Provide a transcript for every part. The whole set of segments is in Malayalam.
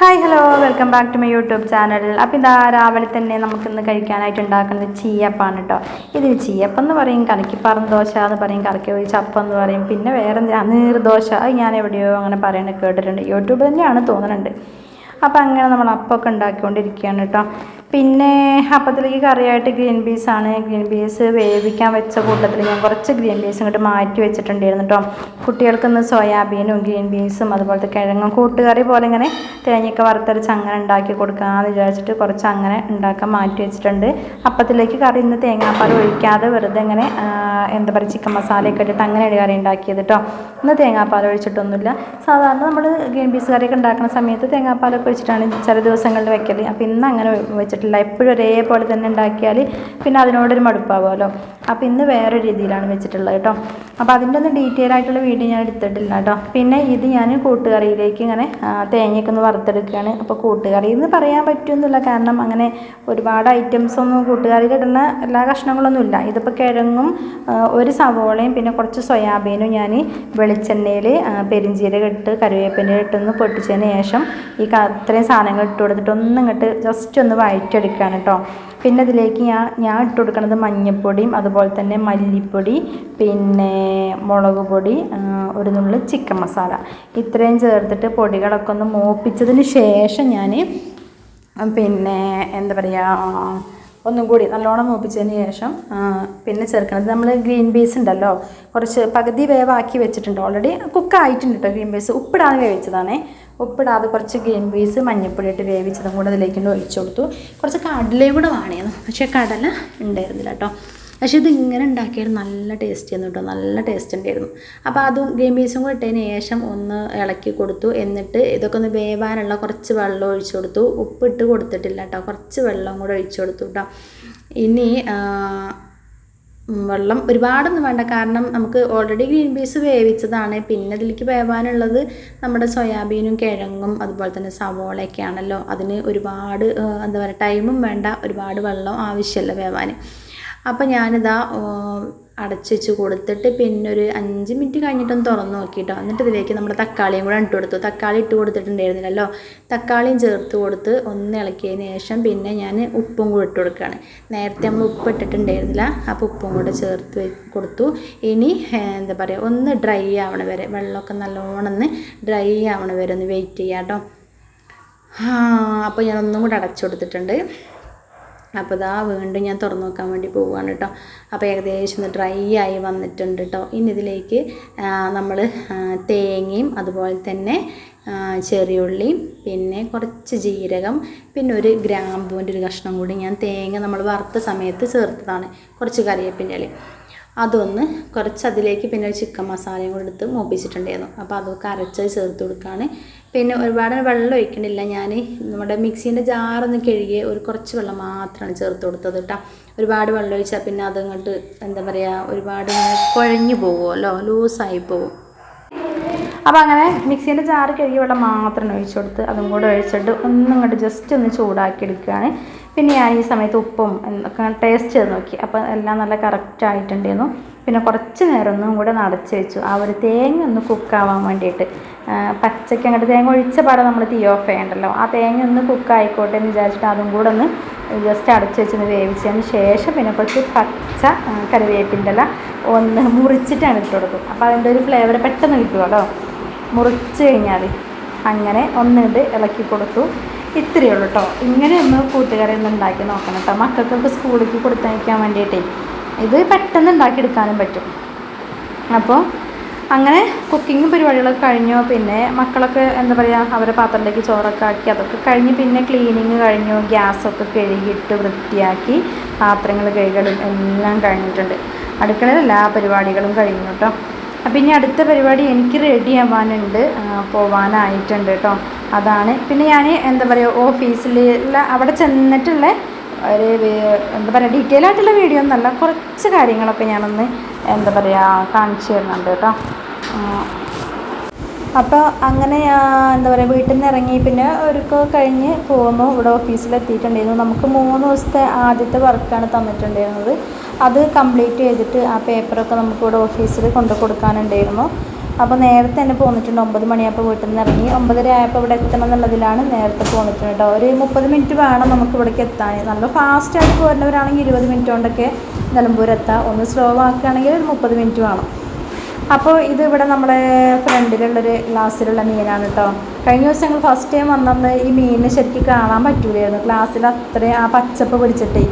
Hi hello welcome back to my YouTube channel അപ്പോൾ ഇതാ രാവിലെ തന്നെ നമുക്കിന്ന് കഴിക്കാനായിട്ട് ഉണ്ടാക്കുന്നത് ചീയപ്പാണ് കേട്ടോ ഇത് ചീയപ്പം എന്ന് പറയും കലക്കിപ്പറന്ന് ദോശ എന്ന് പറയും കറക്കി അപ്പം എന്ന് പറയും പിന്നെ വേറെ നീർദോശ അത് ഞാൻ എവിടെയോ അങ്ങനെ പറയണത് കേട്ടിട്ടുണ്ട്. യൂട്യൂബ് തന്നെയാണ് തോന്നുന്നുണ്ട് അപ്പോൾ അങ്ങനെ നമ്മൾ അപ്പമൊക്കെ ഉണ്ടാക്കിക്കൊണ്ടിരിക്കുകയാണ് കേട്ടോ പിന്നെ അപ്പത്തിലേക്ക് കറിയായിട്ട് ഗ്രീൻ പീസ് ആണ്. ഗ്രീൻ പീസ് വേവിക്കാൻ വെച്ച കൂട്ടത്തിൽ ഞാൻ കുറച്ച് ഗ്രീൻ പീസ് ഇങ്ങോട്ട് മാറ്റി വെച്ചിട്ടുണ്ടായിരുന്നു കേട്ടോ കുട്ടികൾക്കിന്ന് സോയാബീനും ഗ്രീൻ പീസും അതുപോലത്തെ കിഴങ്ങും കൂട്ടുകറി പോലെ ഇങ്ങനെ തേങ്ങയൊക്കെ വറുത്തരച്ച് അങ്ങനെ ഉണ്ടാക്കി കൊടുക്കാമെന്ന് വിചാരിച്ചിട്ട് കുറച്ച് അങ്ങനെ ഉണ്ടാക്കാൻ മാറ്റി വെച്ചിട്ടുണ്ട്. അപ്പത്തിലേക്ക് കറി ഇന്ന് തേങ്ങാപ്പാൽ ഒഴിക്കാതെ വെറുതെ ഇങ്ങനെ എന്താ പറയുക ചിക്കൻ മസാലയൊക്കെ ഇട്ടിട്ട് അങ്ങനെ ഒരു കറി ഉണ്ടാക്കിയത് കേട്ടോ ഇന്ന് തേങ്ങാപ്പാൽ ഒഴിച്ചിട്ടൊന്നുമില്ല. സാധാരണ നമ്മൾ ഗ്രീൻ പീസ് കറിയൊക്കെ ഉണ്ടാക്കുന്ന സമയത്ത് തേങ്ങാപ്പാലൊക്കെ ഒഴിച്ചിട്ടാണ് ചില ദിവസങ്ങളിൽ വെക്കൽ അപ്പോൾ ഇന്ന് അങ്ങനെ വെച്ചിട്ടില്ല എപ്പോഴും ഒരേപോലെ തന്നെ ഉണ്ടാക്കിയാൽ പിന്നെ അതിനോടൊരു മടുപ്പാവുമല്ലോ. അപ്പോൾ ഇന്ന് വേറെ രീതിയിലാണ് വെച്ചിട്ടുള്ളത് കേട്ടോ. അപ്പോൾ അതിന്റെ ഒന്നും ഡീറ്റെയിൽ ആയിട്ടുള്ള വീഡിയോ ഞാൻ എടുത്തിട്ടില്ല കേട്ടോ. പിന്നെ ഇത് ഞാൻ കൂട്ടുകറിയിലേക്ക് ഇങ്ങനെ തേങ്ങയൊക്കെ ഒന്ന് വറുത്തെടുക്കുകയാണ്. അപ്പോൾ കൂട്ടുകറി എന്ന് പറയാൻ പറ്റുമെന്നില്ല. കാരണം അങ്ങനെ ഒരുപാട് ഐറ്റംസ് ഒന്നും കൂട്ടുകറിയിൽ ഇടുന്ന എല്ലാ കഷ്ണങ്ങളൊന്നും ഇല്ല. ഇതിപ്പോൾ കിഴങ്ങും ഒരു സവോളയും പിന്നെ കുറച്ച് സോയാബീനും ഞാൻ വെളിച്ചെണ്ണയിൽ പെരിഞ്ചീരകം ഇട്ട് കറിവേപ്പിന്റെ ഇട്ടൊന്ന് പൊട്ടിച്ചതിന് ശേഷം ഈ അത്രയും സാധനങ്ങൾ ഇട്ട് കൊടുത്തിട്ട് ഒന്ന് ഇങ്ങോട്ട് ജസ്റ്റ് ഒന്ന് വഴറ്റിയെടുക്കുകയാണ് കേട്ടോ. പിന്നെ അതിലേക്ക് ഞാൻ ഞാൻ ഇട്ട് കൊടുക്കുന്നത് മഞ്ഞൾപ്പൊടിയും അതുപോലെ തന്നെ മല്ലിപ്പൊടി പിന്നെ മുളക് പൊടി ഒരു നുള്ളി ചിക്കൻ മസാല. ഇത്രയും ചേർത്തിട്ട് പൊടികളൊക്കെ ഒന്ന് മൂപ്പിച്ചതിന് ശേഷം ഞാൻ പിന്നെ എന്താ പറയുക ഒന്നും കൂടി നല്ലോണം മൂപ്പിച്ചതിന് ശേഷം പിന്നെ ചേർക്കണത് നമ്മൾ ഗ്രീൻ പീസ് ഉണ്ടല്ലോ. കുറച്ച് പകുതി വേവാക്കി വെച്ചിട്ടുണ്ട് ഓൾറെഡി കുക്ക് ആയിട്ടുണ്ട് കേട്ടോ ഗ്രീൻ പീസ് ഉപ്പിടാതെ വേവിച്ചതാണേ. ഉപ്പിടാതെ കുറച്ച് ഗ്രീൻ പീസ് മഞ്ഞൾപ്പൊടി ഇട്ട് വേവിച്ചതും കൂടെ അതിലേക്ക് ഒഴിച്ചു കൊടുത്തു. കുറച്ച് കടലയും കൂടെ വാണിയിരുന്നു പക്ഷേ കടല ഉണ്ടായിരുന്നില്ല കേട്ടോ പക്ഷേ ഇത് ഇങ്ങനെ ഉണ്ടാക്കിയാൽ നല്ല ടേസ്റ്റ് ആയിരുന്നു കേട്ടോ നല്ല ടേസ്റ്റ് ഉണ്ടായിരുന്നു. അപ്പോൾ അതും ഗ്രീൻ പീസും കൂടെ ഇട്ടതിന് ശേഷം ഒന്ന് ഇളക്കി കൊടുത്തു. എന്നിട്ട് ഇതൊക്കെ ഒന്ന് വേവാനുള്ള കുറച്ച് വെള്ളം ഒഴിച്ചു കൊടുത്തു. ഉപ്പിട്ട് കൊടുത്തിട്ടില്ല കേട്ടോ കുറച്ച് വെള്ളം കൂടെ ഒഴിച്ചു കൊടുത്തു കേട്ടോ ഇനി വെള്ളം ഒരുപാടൊന്നും വേണ്ട. കാരണം നമുക്ക് ഓൾറെഡി ഗ്രീൻ പീസ് വേവിച്ചതാണ്. പിന്നെ ഇതിലേക്ക് വേവാനുള്ളത് നമ്മുടെ സോയാബീനും കിഴങ്ങും അതുപോലെ തന്നെ സവോളയൊക്കെയാണല്ലോ. അതിന് ഒരുപാട് എന്താ പറയുക ടൈമും വേണ്ട. ഒരുപാട് വെള്ളം ആവശ്യമില്ല വേവാൻ അപ്പം ഞാനിതാ അടച്ചുവെച്ച് അടച്ച് വെച്ച് കൊടുത്തിട്ട് പിന്നെ ഒരു അഞ്ച് മിനിറ്റ് കഴിഞ്ഞിട്ടൊന്ന് തുറന്ന് നോക്കിയിട്ടോ എന്നിട്ട് ഇതിലേക്ക് നമ്മുടെ തക്കാളിയും കൂടെ ഇട്ട് കൊടുത്തു. തക്കാളി ഇട്ട് കൊടുത്തിട്ടുണ്ടായിരുന്നില്ലല്ലോ. തക്കാളിയും ചേർത്ത് കൊടുത്ത് ഒന്ന് ഇളക്കിയതിന് ശേഷം പിന്നെ ഞാൻ ഉപ്പും കൂടെ ഇട്ട് കൊടുക്കുകയാണ്. നേരത്തെ നമ്മൾ ഉപ്പ് ഇട്ടിട്ടുണ്ടായിരുന്നില്ല. അപ്പോൾ ഉപ്പും കൂടെ ചേർത്ത് കൊടുത്തു. ഇനി എന്താ പറയുക ഒന്ന് ഡ്രൈ ആവണ വരെ വെള്ളമൊക്കെ നല്ലോണം ഒന്ന് ഡ്രൈ ആവണ വരെ ഒന്ന് വെയിറ്റ് ചെയ്യാം കേട്ടോ അപ്പോൾ ഞാൻ ഒന്നും കൂടെ അടച്ചു കൊടുത്തിട്ടുണ്ട്. അപ്പോൾ ഇതാ വീണ്ടും ഞാൻ തുറന്നു നോക്കാൻ വേണ്ടി പോവുകയാണ് കേട്ടോ അപ്പോൾ ഏകദേശം ഡ്രൈ ആയി വന്നിട്ടുണ്ട് കേട്ടോ ഇനി ഇതിലേക്ക് നമ്മൾ തേങ്ങയും അതുപോലെ തന്നെ ചെറിയുള്ളിയും പിന്നെ കുറച്ച് ജീരകം പിന്നെ ഒരു ഗ്രാമ്പൂവിന്റെ ഒരു കഷ്ണം കൂടി ഞാൻ തേങ്ങ നമ്മൾ വറുത്ത സമയത്ത് ചേർത്തതാണ്. കുറച്ച് കറിവേപ്പിന്റെ ഇല അതൊന്ന് കുറച്ച് അതിലേക്ക് പിന്നെ ഒരു ചിക്കൻ മസാലയും കൂടെ എടുത്ത് മൂപ്പിച്ചിട്ടുണ്ടായിരുന്നു. അപ്പോൾ അതൊക്കെ അരച്ചത് ചേർത്ത് കൊടുക്കുകയാണ് പിന്നെ ഒരുപാട് വെള്ളം ഒഴിക്കണില്ല ഞാൻ നമ്മുടെ മിക്സീന്റെ ജാറൊന്ന് കഴുകി ഒരു കുറച്ച് വെള്ളം മാത്രമാണ് ചേർത്ത് കൊടുത്തത് കേട്ടോ ഒരുപാട് വെള്ളം ഒഴിച്ചാൽ പിന്നെ അതങ്ങോട്ട് എന്താ പറയുക ഒരുപാട് കുഴഞ്ഞു പോകുമല്ലോ ലൂസായി പോകും അപ്പോൾ അങ്ങനെ മിക്സീന്റെ ജാറ് കഴുകി വെള്ളം മാത്രം ഒഴിച്ചു കൊടുത്ത് അതും കൂടെ ഒഴിച്ചിട്ട് ഒന്നും ഇങ്ങോട്ട് ജസ്റ്റ് ഒന്ന് ചൂടാക്കി എടുക്കുകയാണ് പിന്നെ ഞാൻ ഈ സമയത്ത് ഉപ്പും ഒക്കെ ടേസ്റ്റ് ചെയ്ത് നോക്കി. അപ്പോൾ എല്ലാം നല്ല കറക്റ്റ് ആയിട്ടുണ്ടായിരുന്നു. പിന്നെ കുറച്ച് നേരം ഒന്നും കൂടെ നടച്ച് വെച്ചു. ആ ഒരു തേങ്ങ ഒന്ന് കുക്കാവാൻ വേണ്ടിയിട്ട്. പച്ചയ്ക്ക് അങ്ങോട്ട് തേങ്ങ ഒഴിച്ച പാടെ നമ്മൾ തീ ഓഫ് ചെയ്യണ്ടല്ലോ. ആ തേങ്ങ ഒന്ന് കുക്കായിക്കോട്ടെ എന്ന് വിചാരിച്ചിട്ട് അതും കൂടെ ഒന്ന് ജസ്റ്റ് അടച്ച് വെച്ചൊന്ന് വേവിച്ചതിന് ശേഷം പിന്നെ കുറച്ച് പച്ച കറിവേപ്പിന്റെ ഇല ഒന്ന് മുറിച്ചിട്ടാണ് ഇട്ട് കൊടുക്കും. അപ്പോൾ അതിന്റെ ഒരു ഫ്ലേവർ പെട്ടെന്ന് കിട്ടുമല്ലോ മുറിച്ച് കഴിഞ്ഞാൽ അങ്ങനെ ഒന്നിട്ട് ഇളക്കി കൊടുത്തു. ഇത്രയേ ഉള്ളൂ കേട്ടോ ഇങ്ങനെ ഒന്ന് കൂട്ടുകാരെ ഒന്ന് ഉണ്ടാക്കി നോക്കണം കേട്ടോ മക്കൾക്കൊക്കെ സ്കൂളിലേക്ക് കൊടുത്തയക്കാൻ വേണ്ടിയിട്ടേ. ഇത് പെട്ടെന്ന് ഉണ്ടാക്കിയെടുക്കാനും പറ്റും. അപ്പോൾ അങ്ങനെ കുക്കിംഗ് പരിപാടികളൊക്കെ കഴിഞ്ഞു. പിന്നെ മക്കളൊക്കെ എന്താ പറയുക അവരെ പാത്രത്തിലേക്ക് ചോറൊക്കെ ആക്കി അതൊക്കെ കഴിഞ്ഞ് പിന്നെ ക്ലീനിങ് കഴിഞ്ഞു. ഗ്യാസൊക്കെ കഴുകിയിട്ട് വൃത്തിയാക്കി പാത്രങ്ങൾ കഴുകലും എല്ലാം കഴിഞ്ഞിട്ടുണ്ട്. അടുക്കളയിൽ എല്ലാ പരിപാടികളും കഴിഞ്ഞു കേട്ടോ. അപ്പം ഇനി അടുത്ത പരിപാടി എനിക്ക് റെഡി ആവാനുണ്ട്. പോവാനായിട്ടുണ്ട് കേട്ടോ. അതാണ്. പിന്നെ ഞാൻ എന്താ പറയുക ഓഫീസിലുള്ള അവിടെ ചെന്നിട്ടുള്ള ഒരു എന്താ പറയുക ഡീറ്റെയിൽ ആയിട്ടുള്ള വീഡിയോ ഒന്നല്ല കുറച്ച് കാര്യങ്ങളൊക്കെ ഞാനൊന്ന് എന്താ പറയുക കാണിച്ചു തരുന്നുണ്ട് കേട്ടോ. അപ്പോൾ അങ്ങനെ എന്താ പറയുക വീട്ടിൽ നിന്ന് ഇറങ്ങി പിന്നെ ഒരുക്കോ കഴിഞ്ഞ് പോകുന്നു. ഇവിടെ ഓഫീസിലെത്തിയിട്ടുണ്ടായിരുന്നു നമുക്ക് മൂന്ന് ദിവസത്തെ ആദ്യത്തെ വർക്കാണ് തന്നിട്ടുണ്ടായിരുന്നത്. അത് കംപ്ലീറ്റ് ചെയ്തിട്ട് ആ പേപ്പറൊക്കെ നമുക്ക് ഇവിടെ ഓഫീസിൽ കൊണ്ടു കൊടുക്കാനുണ്ടായിരുന്നു. അപ്പോൾ നേരത്തെ തന്നെ പോന്നിട്ടുണ്ട്. ഒമ്പത് മണിയായപ്പോൾ വീട്ടിൽ നിന്ന് ഇറങ്ങി. ഒമ്പതര ആയപ്പോൾ ഇവിടെ എത്തണം എന്നുള്ളതിലാണ് നേരത്തെ പോന്നിട്ടുണ്ട് കേട്ടോ. ഒരു മുപ്പത് മിനിറ്റ് വേണം നമുക്ക് ഇവിടേക്ക് എത്താൻ. നല്ല ഫാസ്റ്റായിട്ട് പോരുന്നവരാണെങ്കിൽ ഇരുപത് മിനിറ്റ് കൊണ്ടൊക്കെ നിലമ്പൂർ എത്താം ഒന്ന് സ്ലോ ആക്കുകയാണെങ്കിൽ ഒരു മുപ്പത് മിനിറ്റ് വേണം. അപ്പോൾ ഇത് ഇവിടെ നമ്മുടെ ഫ്രണ്ടിലുള്ളൊരു ഗ്ലാസ്സിലുള്ള മീനാണ് കേട്ടോ. കഴിഞ്ഞ ദിവസം ഞങ്ങൾ ഫസ്റ്റ് ടൈം വന്നത് ഈ മീനിനെ ശരിക്കും കാണാൻ പറ്റൂലായിരുന്നു. ഗ്ലാസ്സിൽ അത്രയും ആ പച്ചപ്പ് പിടിച്ചിട്ടേ.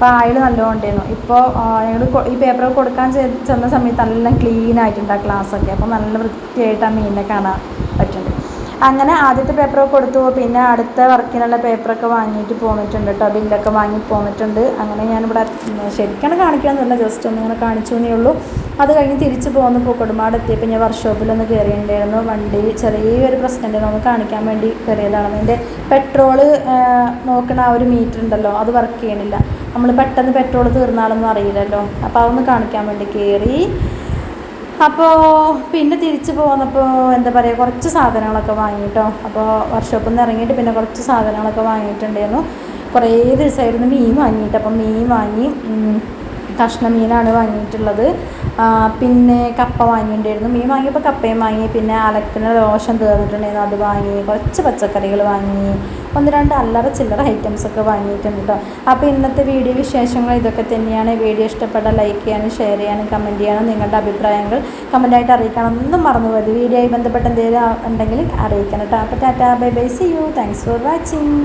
അപ്പോൾ ആയിൽ നല്ലോണം ഉണ്ടായിരുന്നു ഇപ്പോൾ ഞങ്ങൾ ഈ പേപ്പർ കൊടുക്കാൻ ചെന്ന സമയത്ത് നല്ല ക്ലീൻ ആയിട്ടുണ്ട് ആ ഗ്ലാസ്സൊക്കെ അപ്പോൾ നല്ല വൃത്തിയായിട്ട് ആ മീനിനെ കാണാൻ പറ്റുന്നുണ്ട്. അങ്ങനെ ആദ്യത്തെ പേപ്പർ കൊടുത്തു. പിന്നെ അടുത്ത വർക്കിനുള്ള പേപ്പറൊക്കെ വാങ്ങിയിട്ട് പോന്നിട്ടുണ്ട് കേട്ടോ ബില്ലൊക്കെ വാങ്ങി പോന്നിട്ടുണ്ട്. അങ്ങനെ ഞാനിവിടെ ശരിക്കാണ് കാണിക്കാമെന്നല്ല ജസ്റ്റ് ഒന്ന് ഇങ്ങനെ കാണിച്ചു എന്നേ ഉള്ളൂ. അത് കഴിഞ്ഞ് തിരിച്ച് പോകുന്ന പൂക്കോടുമാട് എത്തിയപ്പോൾ ഞാൻ വർക്ക്ഷോപ്പിലൊന്ന് കയറിയിട്ടുണ്ടായിരുന്നു വണ്ടി ചെറിയൊരു പ്രശ്നം ഒന്ന് കാണിക്കാൻ വേണ്ടി കയറിയതാണ് അതിന്റെ പെട്രോൾ നോക്കണ ആ ഒരു മീറ്റർ ഉണ്ടല്ലോ അത് വർക്ക് ചെയ്യണില്ല. നമ്മൾ പെട്ടെന്ന് പെട്രോൾ തീർന്നാലൊന്നും അറിയില്ലല്ലോ. അപ്പോൾ അതൊന്ന് കാണിക്കാൻ വേണ്ടി കയറി അപ്പോൾ പിന്നെ തിരിച്ച് പോന്നപ്പോൾ എന്താ പറയുക കുറച്ച് സാധനങ്ങളൊക്കെ വാങ്ങിയിട്ടോ. അപ്പോൾ വർക്ക്ഷോപ്പിൽ നിന്ന് ഇറങ്ങിയിട്ട് പിന്നെ കുറച്ച് സാധനങ്ങളൊക്കെ വാങ്ങിയിട്ടുണ്ടായിരുന്നു. കുറേ ദിവസമായിരുന്നു മീൻ വാങ്ങിയിട്ട് അപ്പം മീൻ വാങ്ങി കഷ്ണ മീനാണ് വാങ്ങിയിട്ടുള്ളത് പിന്നെ കപ്പ വാങ്ങിയിട്ടുണ്ടായിരുന്നു. മീൻ വാങ്ങിയപ്പോൾ കപ്പയും വാങ്ങി. പിന്നെ അലക്കുന്ന ലോഷൻ തീർന്നിട്ടുണ്ടായിരുന്നു. അത് വാങ്ങി. കുറച്ച് പച്ചക്കറികൾ വാങ്ങി. ഒന്ന് രണ്ട് അല്ലറ ചില്ലറ ഐറ്റംസ് ഒക്കെ വാങ്ങിയിട്ടുണ്ട് കേട്ടോ അപ്പോൾ ഇന്നത്തെ വീഡിയോ വിശേഷങ്ങൾ ഇതൊക്കെ തന്നെയാണ്. വീഡിയോ ഇഷ്ടപ്പെട്ട ലൈക്ക് ചെയ്യാനും ഷെയർ ചെയ്യാനും കമന്റ് ചെയ്യാനും നിങ്ങളുടെ അഭിപ്രായങ്ങൾ കമന്റായിട്ട് അറിയിക്കണം. ഒന്നും മറന്നു പോയത് വീഡിയോയുമായി ബന്ധപ്പെട്ട് എന്തെങ്കിലും ഉണ്ടെങ്കിൽ അറിയിക്കണം കേട്ടോ അപ്പോൾ tata bye bye. See you thanks for watching